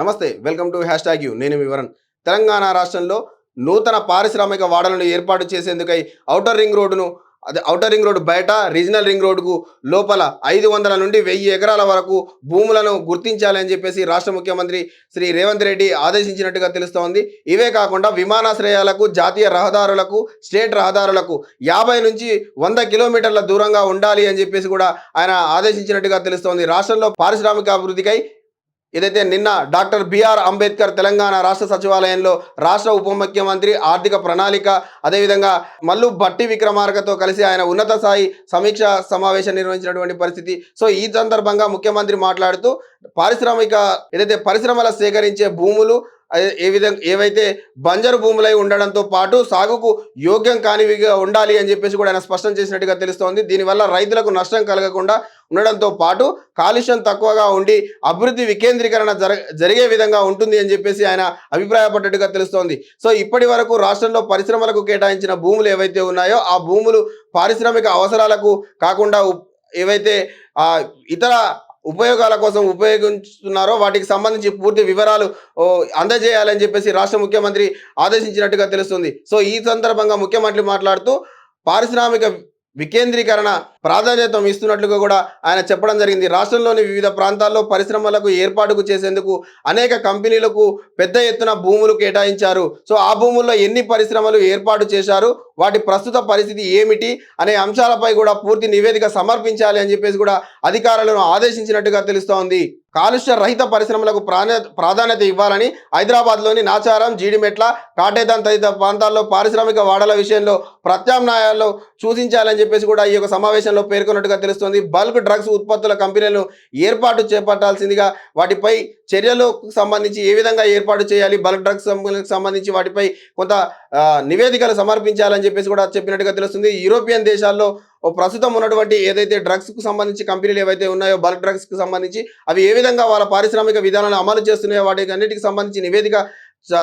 నమస్తే welcome to hash tag U. నేను వివరణ్ తెలంగాణ రాష్ట్రంలో నూతన పారిశ్రామిక వాడలను ఏర్పాటు చేసేందుకై ఔటర్ రింగ్ రోడ్డును అదే ఔటర్ రింగ్ రోడ్డు బయట రీజనల్ రింగ్ రోడ్డుకు లోపల ఐదు వందల నుండి వెయ్యి ఎకరాల వరకు భూములను గుర్తించాలని చెప్పేసి రాష్ట్ర ముఖ్యమంత్రి శ్రీ రేవంత్ రెడ్డి ఆదేశించినట్టుగా తెలుస్తోంది. ఇవే కాకుండా విమానాశ్రయాలకు జాతీయ రహదారులకు స్టేట్ రహదారులకు యాభై నుంచి వంద కిలోమీటర్ల దూరంగా ఉండాలి అని చెప్పేసి కూడా ఆయన ఆదేశించినట్టుగా తెలుస్తోంది. రాష్ట్రంలో పారిశ్రామిక అభివృద్ధికై ఏదైతే నిన్న డాక్టర్ బిఆర్ అంబేద్కర్ తెలంగాణ రాష్ట్ర సచివాలయంలో రాష్ట్ర ఉప ముఖ్యమంత్రి ఆర్థిక ప్రణాళిక అదేవిధంగా మల్లు భట్టి విక్రమార్కతో కలిసి ఆయన ఉన్నత స్థాయి సమీక్ష సమావేశం నిర్వహించినటువంటి పరిస్థితి. సో ఈ సందర్భంగా ముఖ్యమంత్రి మాట్లాడుతూ పారిశ్రామిక ఏదైతే పరిశ్రమల సేకరించే భూములు ఏ విధంగా ఏవైతే బంజరు భూములై ఉండడంతో పాటు సాగుకు యోగ్యం కానివిగా ఉండాలి అని చెప్పేసి కూడా ఆయన స్పష్టం చేసినట్టుగా తెలుస్తోంది. దీనివల్ల రైతులకు నష్టం కలగకుండా ఉండడంతో పాటు కాలుష్యం తక్కువగా ఉండి అభివృద్ధి వికేంద్రీకరణ జర జరిగే విధంగా ఉంటుంది అని చెప్పేసి ఆయన అభిప్రాయపడ్డట్టుగా తెలుస్తోంది. సో ఇప్పటి వరకు రాష్ట్రంలో పరిశ్రమలకు కేటాయించిన భూములు ఏవైతే ఉన్నాయో ఆ భూములు పారిశ్రామిక అవసరాలకు కాకుండా ఏవైతే ఇతర ఉపయోగాల కోసం ఉపయోగిస్తున్నారో వాటికి సంబంధించి పూర్తి వివరాలు అందజేయాలని చెప్పేసి రాష్ట్ర ముఖ్యమంత్రి ఆదేశించినట్టుగా తెలుస్తుంది. సో ఈ సందర్భంగా ముఖ్యమంత్రి మాట్లాడుతూ పారిశ్రామిక వికేంద్రీకరణ ప్రాధాన్యత ఇస్తున్నట్లుగా కూడా ఆయన చెప్పడం జరిగింది. రాష్ట్రంలోని వివిధ ప్రాంతాల్లో పరిశ్రమలకు ఏర్పాటుకు చేసేందుకు అనేక కంపెనీలకు పెద్ద ఎత్తున భూములు కేటాయించారు. సో ఆ భూముల్లో ఎన్ని పరిశ్రమలు ఏర్పాటు చేశారు? వాటి ప్రస్తుత పరిస్థితి ఏమిటి? అనే అంశాలపై కూడా పూర్తి నివేదిక సమర్పించాలి అని చెప్పేసి కూడా అధికారులను ఆదేశించినట్టుగా తెలుస్తోంది కాలుష్య రహిత పరిశ్రమలకు ప్రాణ ప్రాధాన్యత ఇవ్వాలని హైదరాబాద్లోని నాచారం జీడిమెట్ల కాటేదాన్ తదితర ప్రాంతాల్లో పారిశ్రామిక వాడల విషయంలో ప్రత్యామ్నాయాల్లో సూచించాలని చెప్పేసి కూడా ఈ యొక్క సమావేశం సమావేశంలో పేర్కొన్నట్టుగా తెలుస్తోంది. బల్క్ డ్రగ్స్ ఉత్పత్తుల కంపెనీలను ఏర్పాటు చేపట్టాల్సిందిగా వాటిపై చర్యలకు సంబంధించి ఏ విధంగా ఏర్పాటు చేయాలి బల్క్ డ్రగ్స్ సంబంధించి వాటిపై కొంత నివేదికలు సమర్పించాలని చెప్పేసి కూడా చెప్పినట్టుగా తెలుస్తుంది. యూరోపియన్ దేశాల్లో ప్రస్తుతం ఉన్నటువంటి ఏదైతే డ్రగ్స్కు సంబంధించి కంపెనీలు ఏవైతే ఉన్నాయో బల్క్ డ్రగ్స్కి సంబంధించి అవి ఏ విధంగా వాళ్ళ పారిశ్రామిక విధానాలను అమలు చేస్తున్నాయో వాటికి అన్నిటికి సంబంధించి నివేదిక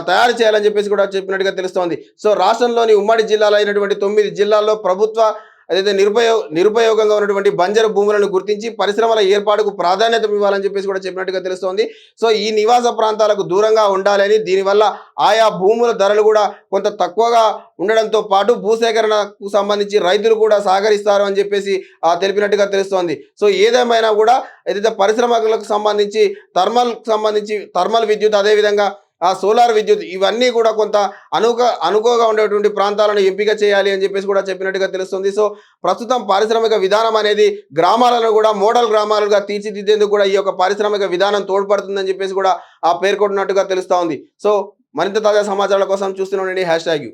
తయారు చేయాలని చెప్పేసి కూడా చెప్పినట్టుగా తెలుస్తోంది. సో రాష్ట్రంలోని ఉమ్మడి జిల్లాలో అయినటువంటి తొమ్మిది జిల్లాల్లో ప్రభుత్వ అదైతే నిరుపయో నిరుపయోగంగా ఉన్నటువంటి బంజరు భూములను గుర్తించి పరిశ్రమల ఏర్పాటుకు ప్రాధాన్యత ఇవ్వాలని చెప్పేసి కూడా చెప్పినట్టుగా తెలుస్తోంది. సో ఈ నివాస ప్రాంతాలకు దూరంగా ఉండాలని దీనివల్ల ఆయా భూముల ధరలు కూడా కొంత తక్కువగా ఉండడంతో పాటు భూసేకరణకు సంబంధించి రైతులు కూడా సహకరిస్తారు అని చెప్పేసి ఆ, తెలిపినట్టుగా తెలుస్తోంది. సో ఏదేమైనా కూడా ఏదైతే పరిశ్రమలకు సంబంధించి థర్మల్ సంబంధించి థర్మల్ విద్యుత్ అదేవిధంగా ఆ సోలార్ విద్యుత్ ఇవన్నీ కూడా కొంత అనుక అనుకోగా ఉండేటువంటి ప్రాంతాలను ఎంపిక చేయాలి అని చెప్పేసి కూడా చెప్పినట్టుగా తెలుస్తుంది. సో ప్రస్తుతం పారిశ్రామిక విధానం అనేది గ్రామాలను కూడా మోడల్ గ్రామాలుగా తీర్చిదిద్దేందుకు కూడా ఈ యొక్క పారిశ్రామిక విధానం తోడ్పడుతుందని చెప్పేసి కూడా ఆ పేర్కొంటున్నట్టుగా తెలుస్తూ ఉంది. సో మరింత తాజా సమాచారాల కోసం చూస్తూనే ఉండండి హ్యాష్ ట్యాగ్ యూ.